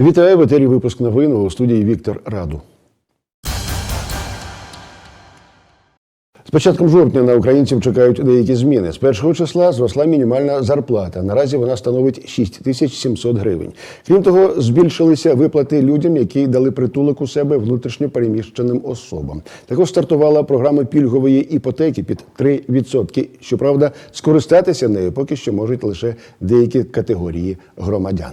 Вітаю в етері випуск новин у студії Віктор Раду. З початком жовтня на українців чекають деякі зміни. З першого числа зросла мінімальна зарплата. Наразі вона становить 6700 гривень. Крім того, збільшилися виплати людям, які дали притулок у себе внутрішньо переміщеним особам. Також стартувала програма пільгової іпотеки під 3%. Щоправда, скористатися нею поки що можуть лише деякі категорії громадян.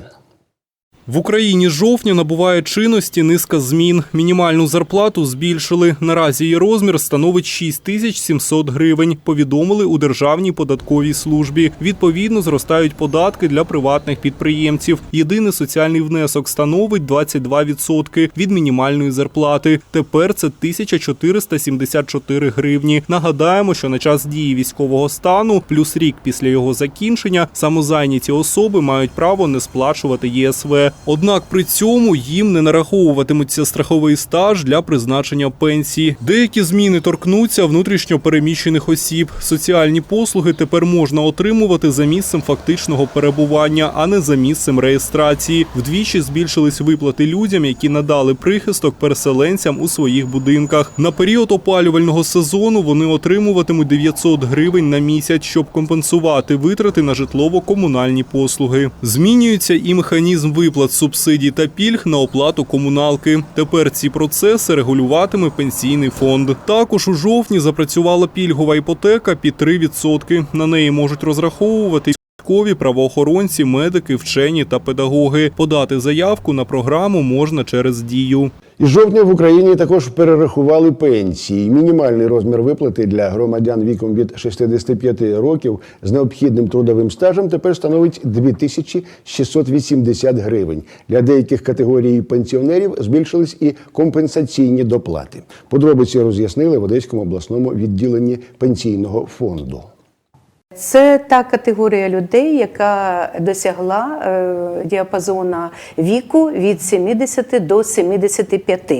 В Україні жовтня набуває чинності низка змін. Мінімальну зарплату збільшили. Наразі її розмір становить 6700 гривень. Повідомили у Державній податковій службі. Відповідно, зростають податки для приватних підприємців. Єдиний соціальний внесок становить 22% від мінімальної зарплати. Тепер це 1474 гривні. Нагадаємо, що на час дії військового стану, плюс рік після його закінчення, самозайняті особи мають право не сплачувати ЄСВ. Однак при цьому їм не нараховуватимуться страховий стаж для призначення пенсії. Деякі зміни торкнуться внутрішньо переміщених осіб. Соціальні послуги тепер можна отримувати за місцем фактичного перебування, а не за місцем реєстрації. Вдвічі збільшились виплати людям, які надали прихисток переселенцям у своїх будинках. На період опалювального сезону вони отримуватимуть 900 гривень на місяць, щоб компенсувати витрати на житлово-комунальні послуги. Змінюється і механізм виплат субсидій та пільг на оплату комуналки. Тепер ці процеси регулюватиме пенсійний фонд. Також у жовтні запрацювала пільгова іпотека під 3%. На неї можуть розраховувати. Військові, правоохоронці, медики, вчені та педагоги подати заявку на програму можна через дію. Із жовтня в Україні також перерахували пенсії. Мінімальний розмір виплати для громадян віком від 65 років з необхідним трудовим стажем тепер становить 2680 гривень. Для деяких категорій пенсіонерів збільшились і компенсаційні доплати. Подробиці роз'яснили в Одеському обласному відділенні пенсійного фонду. Це та категорія людей, яка досягла е, діапазона віку від 70 до 75.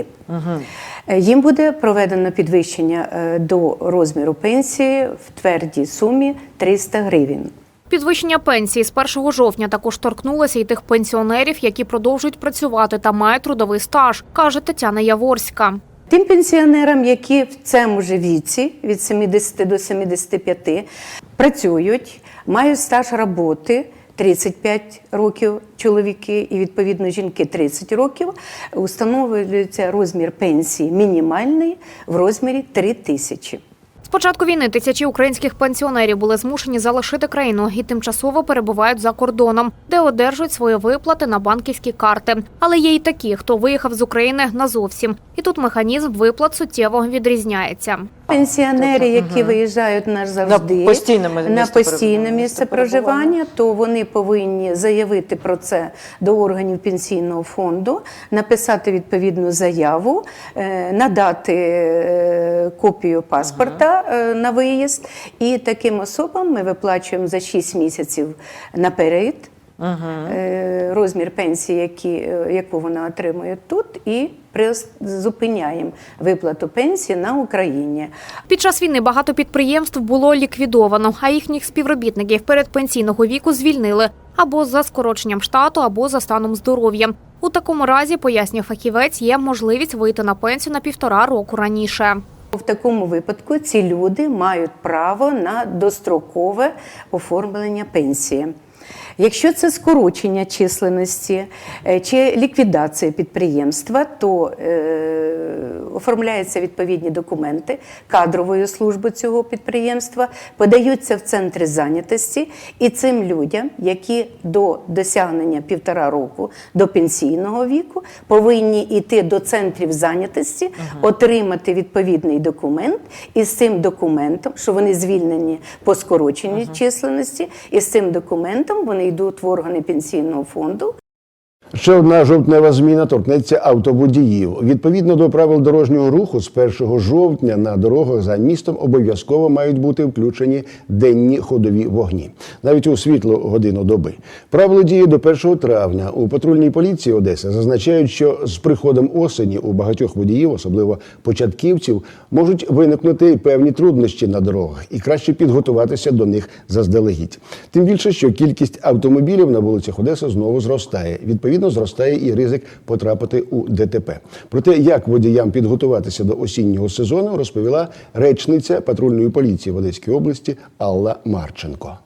Е, Їм буде проведено підвищення е, до розміру пенсії в твердій сумі 300 гривень. Підвищення пенсії з 1 жовтня також торкнулося і тих пенсіонерів, які продовжують працювати та мають трудовий стаж, каже Тетяна Яворська. Тим пенсіонерам, які в цьому ж віці від 70 до 75 працюють, мають стаж роботи 35 років чоловіки і відповідно жінки 30 років, установлюється розмір пенсії мінімальний в розмірі 3 тисячі. З початку війни тисячі українських пенсіонерів були змушені залишити країну і тимчасово перебувають за кордоном, де одержують свої виплати на банківські карти. Але є й такі, хто виїхав з України назовсім, і тут механізм виплат суттєво відрізняється. Пенсіонери, які виїжджають назавжди На постійне місце на постійне місце проживання, то вони повинні заявити про це до органів пенсійного фонду, написати відповідну заяву, е, надати е, копію паспорта е, на виїзд. І таким особам ми виплачуємо за 6 місяців наперед. Е, Розмір пенсії, які, е, яку вона отримує тут, і призупиняємо виплату пенсії на Україні. Під час війни багато підприємств було ліквідовано, а їхніх співробітників передпенсійного віку звільнили або за скороченням штату, або за станом здоров'я. У такому разі, пояснює фахівець, є можливість вийти на пенсію на півтора року раніше. В такому випадку ці люди мають право на дострокове оформлення пенсії. Якщо це скорочення численності е, чи ліквідація підприємства, то е, оформляються відповідні документи кадрової служби цього підприємства, подаються в центри зайнятості, і цим людям, які до досягнення півтора року до пенсійного віку, повинні йти до центрів зайнятості, отримати відповідний документ, і з цим документом, що вони звільнені по скороченій численності, і з цим документом вони йдуть в органи пенсійного фонду. Ще одна жовтнева зміна торкнеться автоводіїв. Відповідно до правил дорожнього руху, з 1 жовтня на дорогах за містом обов'язково мають бути включені денні ходові вогні, навіть у світлу годину доби. Правило діє до 1 травня. У патрульній поліції Одеси зазначають, що з приходом осені у багатьох водіїв, особливо початківців, можуть виникнути певні труднощі на дорогах і краще підготуватися до них заздалегідь. Тим більше, що кількість автомобілів на вулицях Одеси знову зростає. Відповідно, відповідно зростає і ризик потрапити у ДТП. Про те, як водіям підготуватися до осіннього сезону, розповіла речниця патрульної поліції в Одеській області Алла Марченко.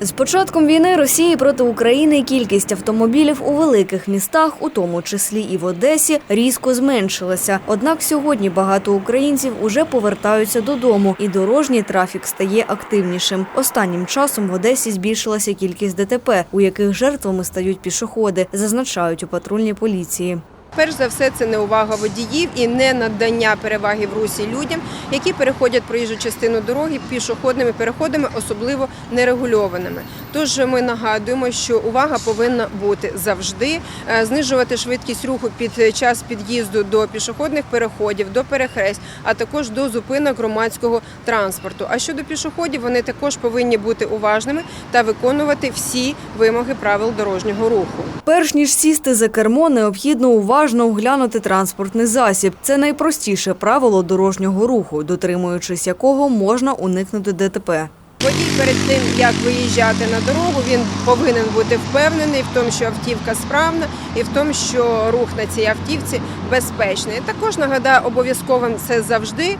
З початком війни Росії проти України кількість автомобілів у великих містах, у тому числі і в Одесі, різко зменшилася. Однак сьогодні багато українців уже повертаються додому, і дорожній трафік стає активнішим. Останнім часом в Одесі збільшилася кількість ДТП, у яких жертвами стають пішоходи, зазначають у патрульній поліції. Перш за все, це неувага водіїв і не надання переваги в русі людям, які переходять проїжджу частину дороги пішохідними переходами, особливо нерегульованими. Тож ми нагадуємо, що увага повинна бути завжди, Е, знижувати швидкість руху під час під'їзду до пішохідних переходів, до перехресть, а також до зупинок громадського транспорту. А щодо пішоходів, вони також повинні бути уважними та виконувати всі вимоги правил дорожнього руху. Перш ніж сісти за кермо, необхідно уважно оглянути транспортний засіб. Це найпростіше правило дорожнього руху, дотримуючись якого можна уникнути ДТП. Водій перед тим, як виїжджати на дорогу, він повинен бути впевнений в тому, що автівка справна і в тому, що рух на цій автівці безпечний. Також нагадаю, обов'язковим це завжди е,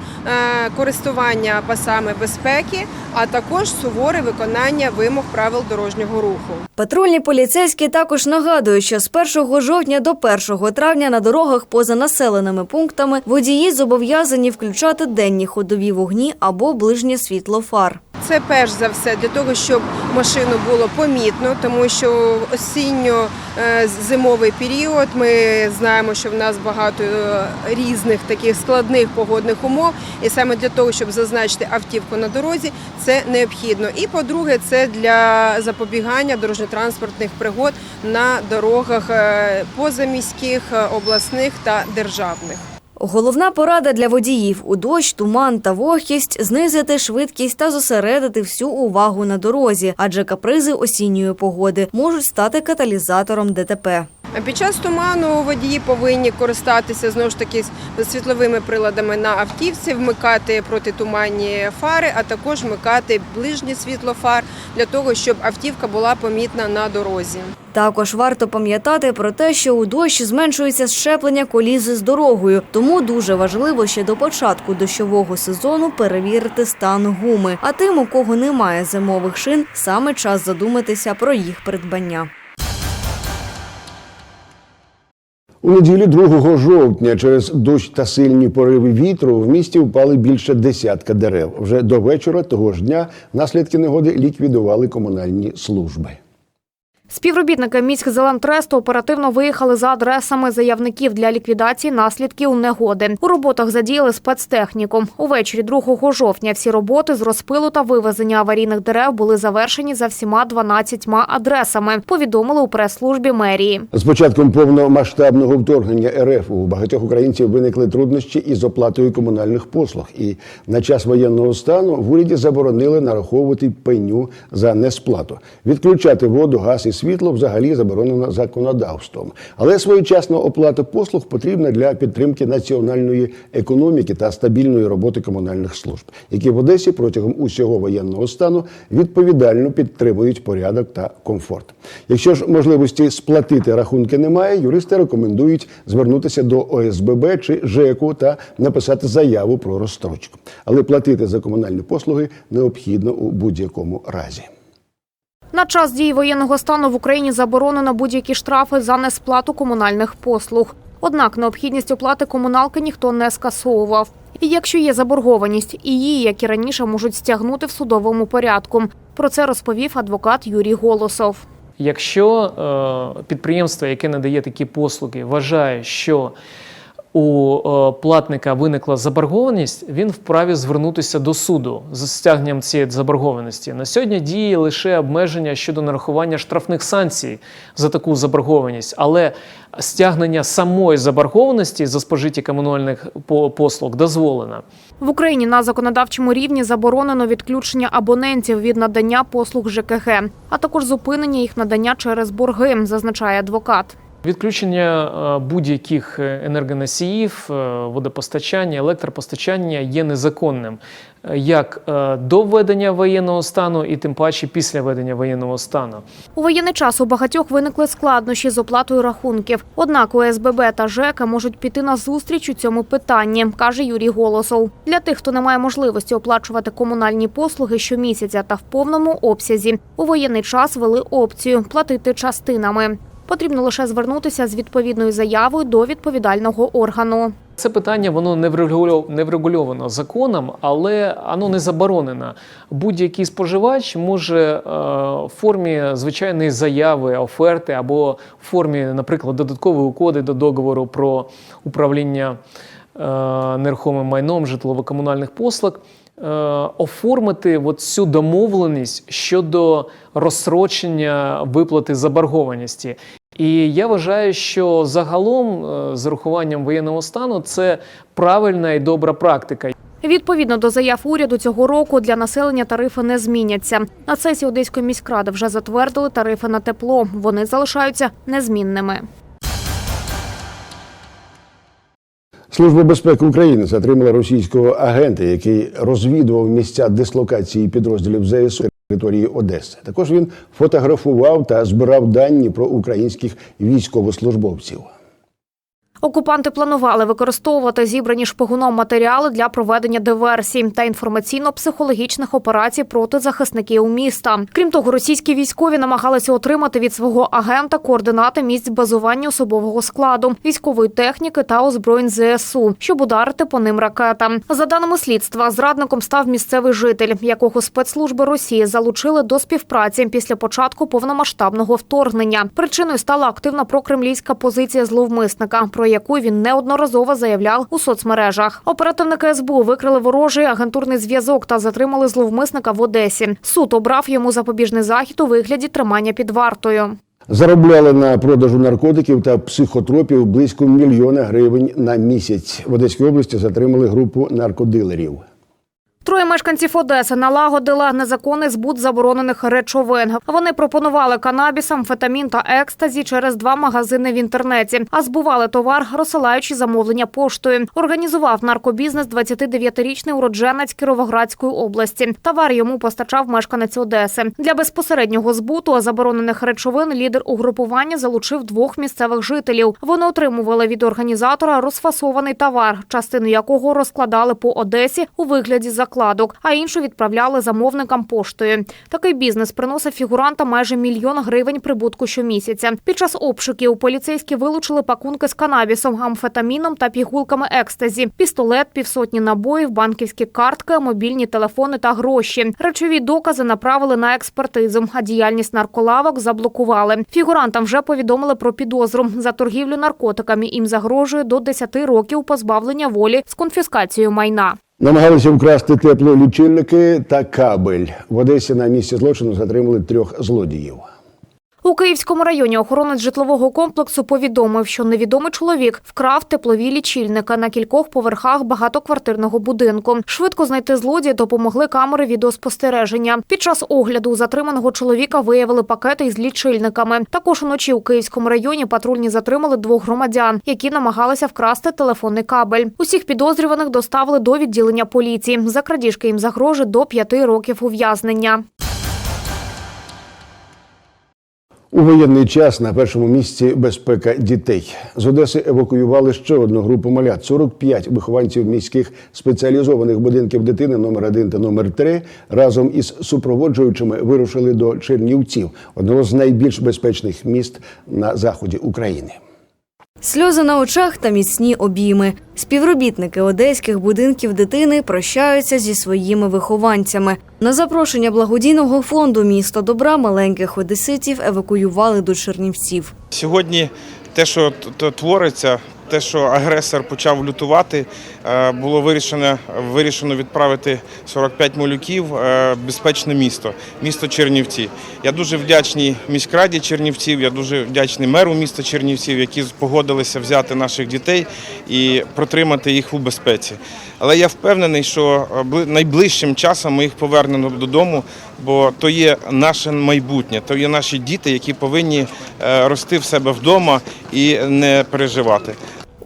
користування пасами безпеки, а також суворе виконання вимог правил дорожнього руху. Патрульні поліцейські також нагадують, що з 1 жовтня до 1 травня на дорогах поза населеними пунктами водії зобов'язані включати денні ходові вогні або ближнє світло фар. Це перш за все для того, щоб машину було помітно, тому що осінньо-зимовий період ми знаємо, що в нас багато е, різних таких складних погодних умов, і саме для того, щоб зазначити автівку на дорозі, це необхідно. І по-друге, це для запобігання дорожньо-транспортних пригод на дорогах е, позаміських, е, обласних та державних. Головна порада для водіїв у дощ, туман та вогкість знизити швидкість та зосередити всю увагу на дорозі, адже капризи осінньої погоди можуть стати каталізатором ДТП. Під час туману водії повинні користатися знову ж таки світловими приладами на автівці, вмикати протитуманні фари, а також вмикати ближнє світло фар для того, щоб автівка була помітна на дорозі. Також варто пам'ятати про те, що у дощ зменшується щеплення колізи з дорогою, тому дуже важливо ще до початку дощового сезону перевірити стан гуми. А тим, у кого немає зимових шин, саме час задуматися про їх придбання. У неділю 2 жовтня через дощ та сильні пориви вітру в місті впали більше десятка дерев. Вже до вечора того ж дня наслідки негоди ліквідували комунальні служби. Співробітники міськзелентресту оперативно виїхали за адресами заявників для ліквідації наслідків негоди. У роботах задіяли спецтехніку. Увечері 2 жовтня всі роботи з розпилу та вивезення аварійних дерев були завершені за всіма 12 адресами. Повідомили у прес-службі мерії. З початком повномасштабного вторгнення РФ у багатьох українців виникли труднощі із оплатою комунальних послуг. І на час воєнного стану в уряді заборонили нараховувати пеню за несплату. Відключати воду, газ і світло взагалі заборонено законодавством. Але своєчасна оплата послуг потрібна для підтримки національної економіки та стабільної роботи комунальних служб, які в Одесі протягом усього воєнного стану відповідально підтримують порядок та комфорт. Якщо ж можливості сплатити рахунки немає, юристи рекомендують звернутися до ОСББ чи ЖЕКу та написати заяву про розстрочку. Але платити за комунальні послуги необхідно у будь-якому разі. На час дії воєнного стану в Україні заборонено будь-які штрафи за несплату комунальних послуг. Однак необхідність оплати комуналки ніхто не скасовував. І якщо є заборгованість, її, як і раніше, можуть стягнути в судовому порядку. Про це розповів адвокат Юрій Голосов. Якщо е, підприємство, яке надає такі послуги, вважає, що у е, платника виникла заборгованість, він вправі звернутися до суду з стягненням цієї заборгованості. На сьогодні діє лише обмеження щодо нарахування штрафних санкцій за таку заборгованість, але стягнення самої заборгованості за спожиті комунальних по- послуг дозволено. В Україні на законодавчому рівні заборонено відключення абонентів від надання послуг ЖКГ, а також зупинення їх надання через борги, зазначає адвокат. Відключення е, будь-яких енергоносіїв, е, водопостачання, електропостачання є незаконним е, як е, до введення воєнного стану, і тим паче після введення воєнного стану. У воєнний час у багатьох виникли складнощі з оплатою рахунків. Однак ОСББ та ЖЕКи можуть піти на зустріч у цьому питанні, каже Юрій Голосов. Для тих, хто не має можливості оплачувати комунальні послуги щомісяця та в повному обсязі, у воєнний час вели опцію платити частинами. Потрібно лише звернутися з відповідною заявою до відповідального органу. Це питання воно не врегульов- не врегульовано законом, але воно не заборонено. Будь-який споживач може е, в формі звичайної заяви, оферти або в формі, наприклад, додаткової угоди до договору про управління е, нерухомим майном житлово-комунальних послуг. Е, Оформити от цю домовленість щодо розсрочення виплати заборгованості. І я вважаю, що загалом е, з урахуванням воєнного стану це правильна і добра практика. Відповідно до заяв уряду цього року для населення тарифи не зміняться. На сесії Одеської міськради вже затвердили тарифи на тепло. Вони залишаються незмінними. Служба безпеки України затримала російського агента, який розвідував місця дислокації підрозділів ЗСУ території Одеси. Також він фотографував та збирав дані про українських військовослужбовців. Окупанти планували використовувати зібрані шпигуном матеріали для проведення диверсій та інформаційно-психологічних операцій проти захисників міста. Крім того, російські військові намагалися отримати від свого агента координати місць базування особового складу, військової техніки та озброєнь ЗСУ, щоб ударити по ним ракетам. За даними слідства, зрадником став місцевий житель, якого спецслужби Росії залучили до співпраці після початку повномасштабного вторгнення. Причиною стала активна прокремлівська позиція зловмисника, про яку він неодноразово заявляв у соцмережах. Оперативники СБУ викрили ворожий агентурний зв'язок та затримали зловмисника в Одесі. Суд обрав йому запобіжний захід у вигляді тримання під вартою. Заробляли на продажу наркотиків та психотропів близько мільйона гривень на місяць. В Одеській області затримали групу наркодилерів. Троє мешканців Одеси налагодили незаконний збут заборонених речовин. Вони пропонували канабіс, амфетамін та екстазі через два магазини в інтернеті, а збували товар, розсилаючи замовлення поштою. Організував наркобізнес 29-річний уродженець Кіровоградської області. Товар йому постачав мешканець Одеси. Для безпосереднього збуту заборонених речовин лідер угрупування залучив двох місцевих жителів. Вони отримували від організатора розфасований товар, частину якого розкладали по Одесі у вигляді закладок, а іншу відправляли замовникам поштою. Такий бізнес приносив фігурантам майже мільйон гривень прибутку щомісяця. Під час обшуків поліцейські вилучили пакунки з канабісом, амфетаміном та пігулками екстазі, пістолет, півсотні набоїв, банківські картки, мобільні телефони та гроші. Речові докази направили на експертизу, а діяльність нарколавок заблокували. Фігурантам вже повідомили про підозру за торгівлю наркотиками. Їм загрожує до 10 років позбавлення волі з конфіскацією майна. Намагалися вкрасти теплолічильники та кабель. В Одесі на місці злочину затримали трьох злодіїв. У Київському районі охоронець житлового комплексу повідомив, що невідомий чоловік вкрав теплові лічильника на кількох поверхах багатоквартирного будинку. Швидко знайти злодія допомогли камери відеоспостереження. Під час огляду затриманого чоловіка виявили пакети із лічильниками. Також уночі у Київському районі патрульні затримали двох громадян, які намагалися вкрасти телефонний кабель. Усіх підозрюваних доставили до відділення поліції. За крадіжки їм загрожує до п'яти років ув'язнення. У воєнний час на першому місці безпека дітей. З Одеси евакуювали ще одну групу малят. 45 вихованців міських спеціалізованих будинків дитини номер 1 та номер 3 разом із супроводжуючими вирушили до Чернівців, одного з найбільш безпечних міст на заході України. Сльози на очах та міцні обійми. Співробітники одеських будинків дитини прощаються зі своїми вихованцями. На запрошення благодійного фонду місто добра маленьких одеситів евакуювали до Чернівців. Сьогодні те, що твориться, те, що агресор почав лютувати, е, було вирішено, вирішено відправити 45 малюків е, в безпечне місто, місто Чернівці. Я дуже вдячний міськраді Чернівців, я дуже вдячний меру міста Чернівців, які погодилися взяти наших дітей і протримати їх у безпеці. Але я впевнений, що е, бли- найближчим часом ми їх повернемо додому, бо то є наше майбутнє, то є наші діти, які повинні рости в себе вдома і не переживати.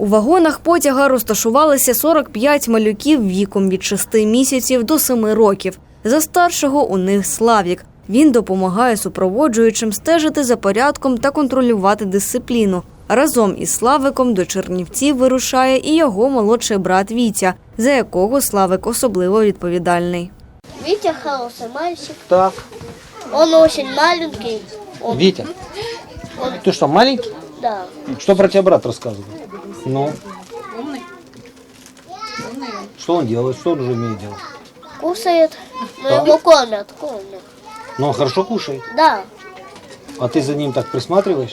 У вагонах потяга розташувалися 45 малюків віком від 6 місяців до 7 років. За старшого у них Славік. Він допомагає супроводжуючим стежити за порядком та контролювати дисципліну. Разом із Славиком до Чернівців вирушає і його молодший брат Вітя, за якого Славик особливо відповідальний. Витя хороший мальчик. Так, Он очень маленький. Он, Витя, ты что, маленький? да. Что про тебя брат рассказывал? Ну? Что он делает? Что он уже умеет делать? Кушает. Но Так. его кормят, кормят. Ну, он хорошо кушает. Да. А ты за ним так присматриваешь?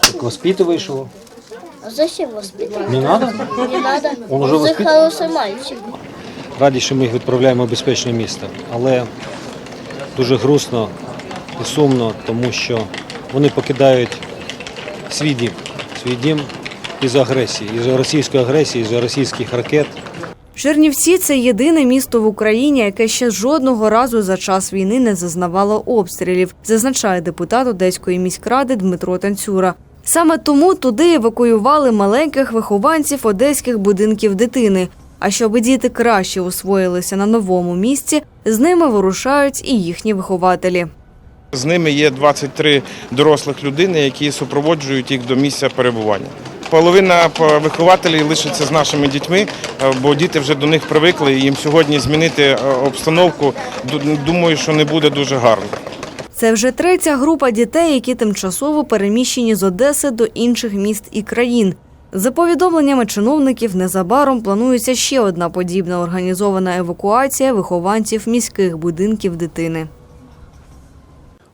Так воспитываешь его? А зачем воспитывать? Не надо? Не надо. Он уже же воспит- хороший мальчик. Раді, що ми їх відправляємо в безпечне місто. Але дуже грустно і сумно, тому що вони покидають свій дім. Свій дім із-за агресії, із-за російської агресії, із-за російських ракет. Чернівці це єдине місто в Україні, яке ще жодного разу за час війни не зазнавало обстрілів, зазначає депутат Одеської міськради Дмитро Танцюра. Саме тому туди евакуювали маленьких вихованців одеських будинків дитини. А щоб діти краще освоїлися на новому місці, з ними вирушають і їхні вихователі. З ними є 23 дорослих людини, які супроводжують їх до місця перебування. Половина по- вихователів лишиться з нашими дітьми, е, бо діти вже до них привикли. Їм сьогодні змінити е, обстановку. Думаю, що не буде дуже гарно. Це вже третя група дітей, які тимчасово переміщені з Одеси до інших міст і країн. За повідомленнями чиновників, незабаром планується ще одна подібна організована евакуація вихованців міських будинків дитини.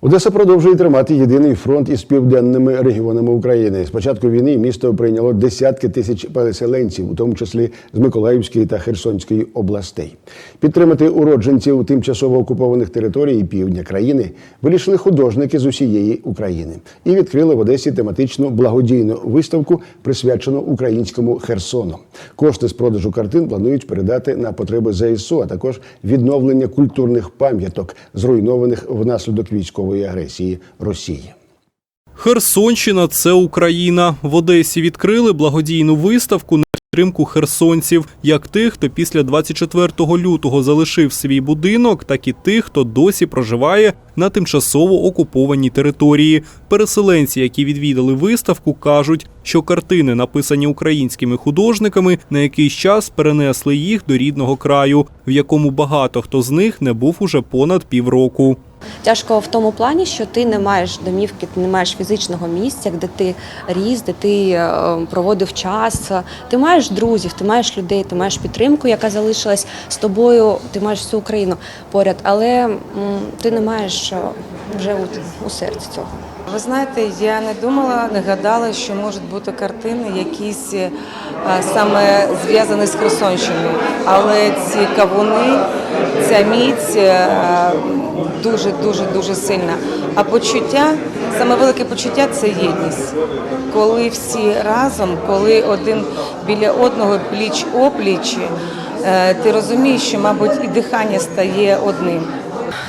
Одеса продовжує тримати єдиний фронт із південними регіонами України. З початку війни місто прийняло десятки тисяч переселенців, у тому числі з Миколаївської та Херсонської областей. Підтримати уродженців тимчасово окупованих територій півдня країни вирішили художники з усієї України і відкрили в Одесі тематичну благодійну виставку, присвячену українському Херсону. Кошти з продажу картин планують передати на потреби ЗСУ, а також відновлення культурних пам'яток, зруйнованих внаслідок військової агресії Росії. Херсонщина це Україна. В Одесі відкрили благодійну виставку на підтримку херсонців, як тих, хто після 24 лютого залишив свій будинок, так і тих, хто досі проживає на тимчасово окупованій території. Переселенці, які відвідали виставку, кажуть, що картини, написані українськими художниками, на якийсь час перенесли їх до рідного краю, в якому багато хто з них не був уже понад півроку. Тяжко в тому плані, що ти не маєш домівки, ти не маєш фізичного місця, де ти ріс, де ти е, проводив час. Ти маєш друзів, ти маєш людей, ти маєш підтримку, яка залишилась з тобою. Ти маєш всю Україну поряд, але ти не маєш е, вже у, у серці цього. Ви знаєте, я не думала, не гадала, що можуть бути картини, якісь е, саме зв'язані з Херсонщиною. Але ці кавуни, ця міць е, дуже, дуже, дуже сильна. А почуття, саме велике почуття це єдність. Коли всі разом, коли один біля одного пліч опліч, е, ти розумієш, що, мабуть, і дихання стає одним.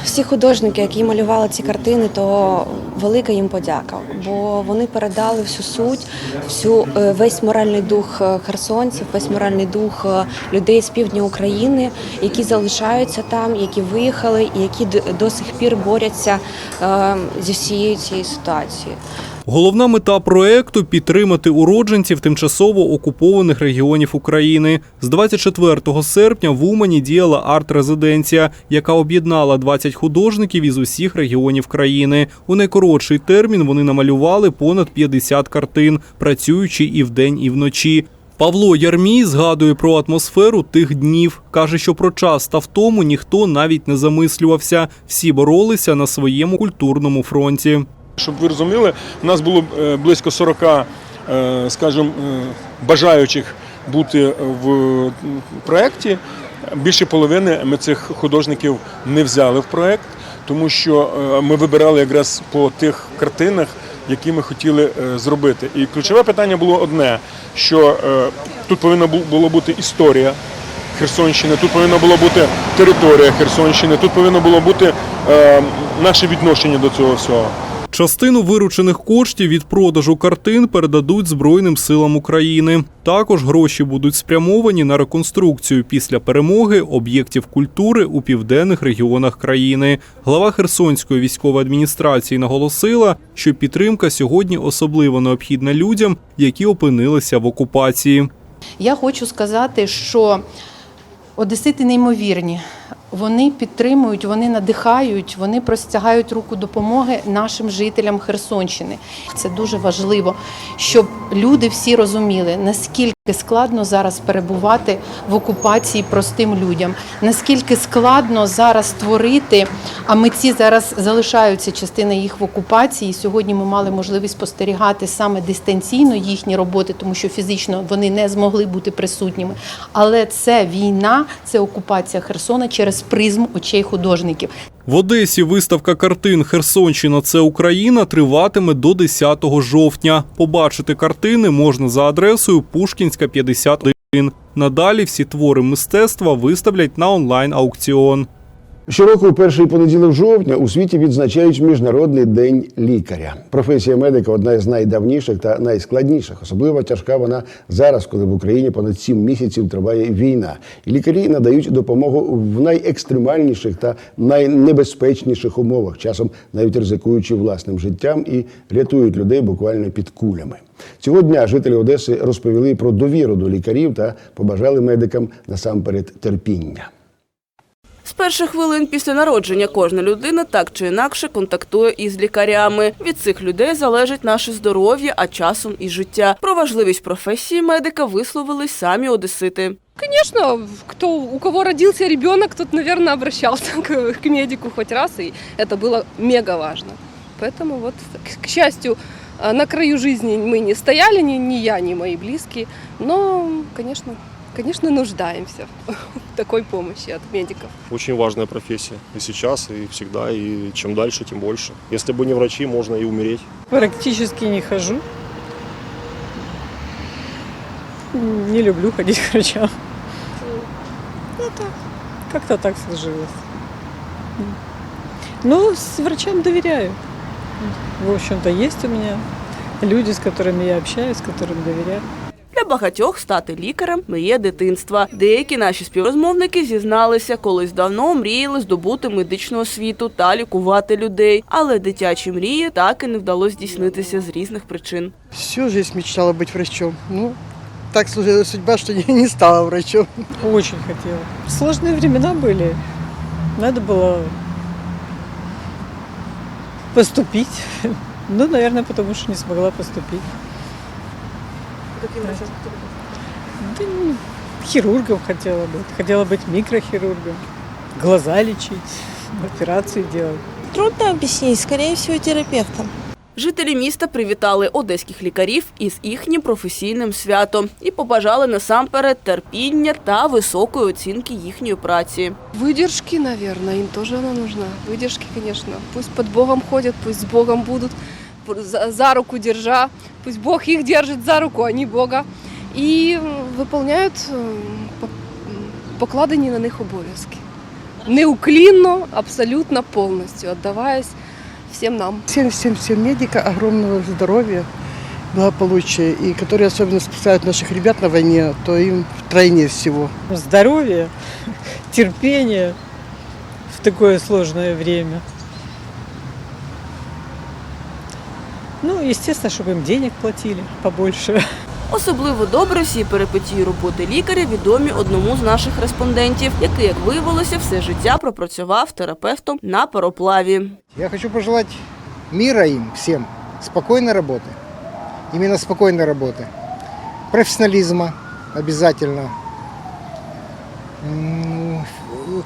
Всі художники, які малювали ці картини, то велика їм подяка, бо вони передали всю суть, всю е, весь моральний дух е, херсонців, весь моральний дух е, людей з півдня України, які залишаються там, які виїхали і які до сих пір борються зі всією цією ситуацією. Головна мета проекту підтримати уродженців тимчасово окупованих регіонів України. З 24 серпня в Умані діяла арт-резиденція, яка об'єднала 20 художників із усіх регіонів країни. У найкоротший термін вони намалювали понад 50 картин, працюючи і вдень, і вночі. Павло Ярмій згадує про атмосферу тих днів. каже, що про час та втому ніхто навіть не замислювався. Всі боролися на своєму культурному фронті. Щоб ви розуміли, у нас було е, близько 40, е, скажімо, е, бажаючих бути в проєкті. Більше половини ми цих художників не взяли в проєкт, тому що ми вибирали якраз по тих картинах, які ми хотіли зробити. І ключове питання було одне: що тут повинна бу- було бути історія. Херсонщини, тут повинна була бути територія Херсонщини, тут повинно було бути наше відношення до цього всього. Частину виручених коштів від продажу картин передадуть Збройним силам України. Також гроші будуть спрямовані на реконструкцію після перемоги об'єктів культури у південних регіонах країни. Глава Херсонської військової адміністрації наголосила, що підтримка сьогодні особливо необхідна людям, які опинилися в окупації. Я хочу сказати, що одесити неймовірні. Вони підтримують, вони надихають, вони простягають руку допомоги нашим жителям Херсонщини. Це дуже важливо, щоб люди всі розуміли, наскільки складно зараз перебувати в окупації простим людям, наскільки складно зараз створити. А митці зараз залишаються частина їх в окупації. Сьогодні ми мали можливість спостерігати саме дистанційно їхні роботи, тому що фізично вони не змогли бути присутніми. Але це війна, це окупація Херсона через призму очей художників. В Одесі виставка картин Херсонщина це Україна триватиме до 10 жовтня. Побачити картини можна за адресою Пушкінська 51. Надалі всі твори мистецтва виставлять на онлайн аукціон. Щороку, у перший понеділок жовтня, у світі відзначають Міжнародний день лікаря. Професія медика одна із найдавніших та найскладніших. Особливо тяжка вона зараз, коли в Україні понад сім місяців триває війна. І лікарі надають допомогу в найекстремальніших та найнебезпечніших умовах, часом навіть ризикуючи власним життям і рятують людей буквально під кулями. Цього дня жителі Одеси розповіли про довіру до лікарів та побажали медикам насамперед терпіння. З перших хвилин після народження кожна людина так чи інакше контактує із лікарями. Від цих людей залежить наше здоров'я, а часом і життя. Про важливість професії медика висловились самі одесити. Конечно, кто, у кого родился ребенок, тот, наверное, обращался к, к медику хоть раз, и это было мега важно. Поэтому вот, к, к счастью, а, на краю жизни мы не стояли, ни, ни я, ни мои близкие, но, конечно, конечно, нуждаемся в такой помощи от медиков. Очень важная профессия и сейчас, и всегда, и чем дальше, тем больше. Если бы не врачи, можно и умереть. Практически не хожу. Не люблю ходить к врачам. Ну так, как-то так сложилось. Ну, с врачам доверяю. В общем-то, есть у меня люди, с которыми я общаюсь, которым доверяю. Для багатьох стати лікарем мрія дитинства. Деякі наші співрозмовники зізналися, колись давно мріяли здобути медичну освіту та лікувати людей. Але дитячі мрії так і не вдалося здійснитися з різних причин. Всю жизнь мечтала быть врачом. Ну, так сложилась судьба, что не, не стала врачом. Очень хотела. Сложные времена были. Надо было поступить. Ну, наверное, потому что не смогла поступить. Каким врачом? Да, ну, хирургом хотела быть. Хотела быть микрохирургом. Глаза лечить, операции делать. Трудно объяснить, скорее всего, терапевтом. Жителі міста привітали одеських лікарів із їхнім професійним святом і побажали насамперед терпіння та високої оцінки їхньої праці. Выдержки, наверное, им тоже она нужна. Выдержки, конечно. Пусть под Богом ходят, пусть с Богом будут, за, за руку держа. Пусть Бог их держит за руку, а не Бога. І виконують покладені на них обов'язки. Неуклінно, абсолютно повністю, віддаваясь всем нам. Всем, всем, всем медика огромного здоровья, благополучия, и которые особенно спасают наших ребят на войне, то им втройне всего. Здоровье, терпение в такое сложное время. Ну, естественно, чтобы им денег платили побольше. Особливо добре всі перипетії роботи лікаря відомі одному з наших респондентів, який, як виявилося, все життя пропрацював терапевтом на пароплаві. Я хочу пожелать мира им всем, спокойной работы. Именно спокойной работы. Профессионализма обязательно. М,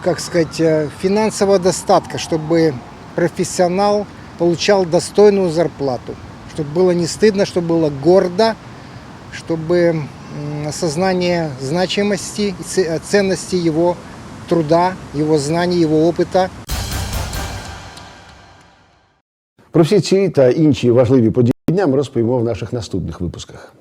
Как сказать, э, финансового достатка, чтобы профессионал получал достойную зарплату. Чтобы было не стыдно, чтобы было гордо, чтобы м, осознание значимости и ц- ценности его труда, его знаний, его опыта Про всі ці та інші важливі події дня ми розповімо в наших наступних випусках.